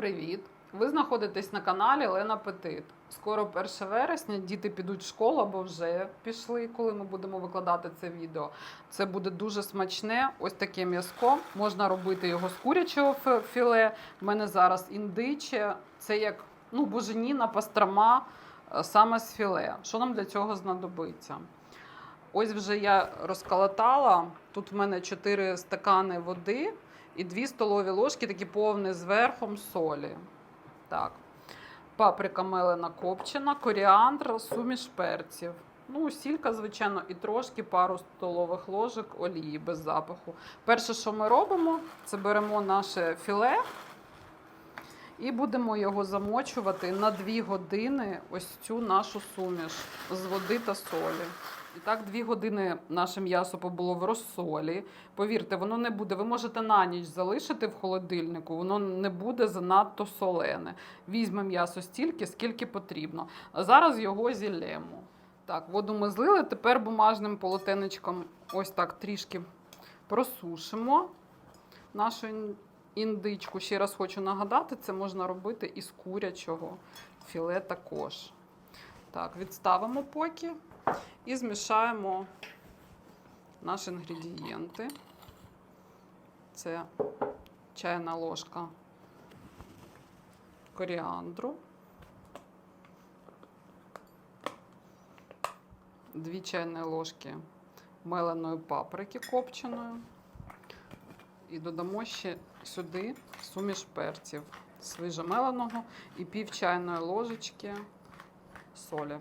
привіт! Ви знаходитесь на каналі Лена Петит. Скоро 1 вересня діти підуть в школу або вже пішли, коли ми будемо викладати це відео. Це буде дуже смачне. Ось таке м'язко. Можна робити його з курячого філе. У мене зараз індиче. Це як ну, буженіна, пастрома е, саме з філе. Що нам для цього знадобиться? Ось вже я розколотала. Тут в мене 4 стакани води і 2 столові ложки, такі повні з верхом солі. Так. Паприка мелена копчена, коріандр, суміш перців. Ну, сілька, звичайно, і трошки пару столових ложок олії без запаху. Перше, що ми робимо, це беремо наше філе і будемо його замочувати на 2 години ось цю нашу суміш з води та солі. І так, дві години наше м'ясо побуло в розсолі. Повірте, воно не буде. Ви можете на ніч залишити в холодильнику, воно не буде занадто солене. Візьме м'ясо стільки, скільки потрібно. А зараз його зілємо. Так, воду ми злили. Тепер бумажним полотенечком ось так трішки просушимо нашу індичку. Ще раз хочу нагадати, це можна робити із курячого філе також. Так, відставимо поки і змішаємо наші інгредієнти. Це чайна ложка коріандру, дві чайні ложки меленої паприки копченої. І додамо ще сюди суміш перців свіжомеленого і пів чайної ложечки солі.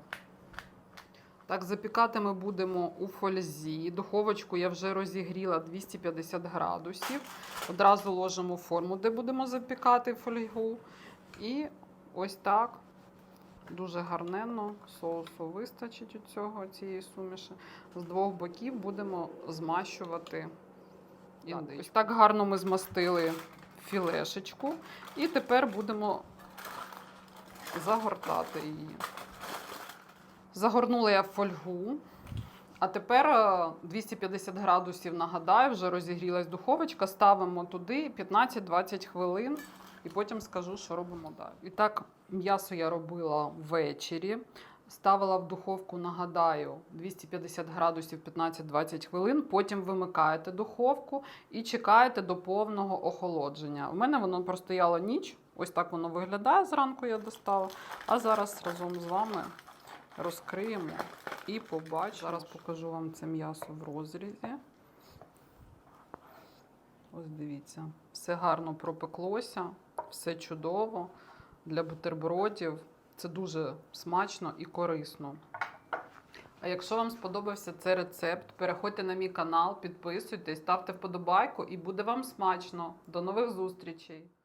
Так, запікати ми будемо у фользі. Духовочку я вже розігріла 250 градусів. Одразу ложимо форму, де будемо запікати фольгу. І ось так дуже гарненно соусу вистачить у цього цієї суміші. З двох боків будемо змащувати індичку. Ось так гарно ми змастили філешечку. І тепер будемо загортати її. Загорнула я в фольгу. А тепер е, 250 градусів, нагадаю, вже розігрілась духовочка. Ставимо туди 15-20 хвилин і потім скажу, що робимо далі. І так, м'ясо я робила ввечері. Ставила в духовку, нагадаю, 250 градусів 15-20 хвилин. Потім вимикаєте духовку і чекаєте до повного охолодження. У мене воно простояло ніч. Ось так воно виглядає. Зранку я достала. А зараз разом з вами розкриємо і побачимо. Зараз покажу вам це м'ясо в розрізі. Ось дивіться, все гарно пропеклося, все чудово для бутербродів. Це дуже смачно і корисно. А якщо вам сподобався цей рецепт, переходьте на мій канал, підписуйтесь, ставте вподобайку і буде вам смачно. До нових зустрічей!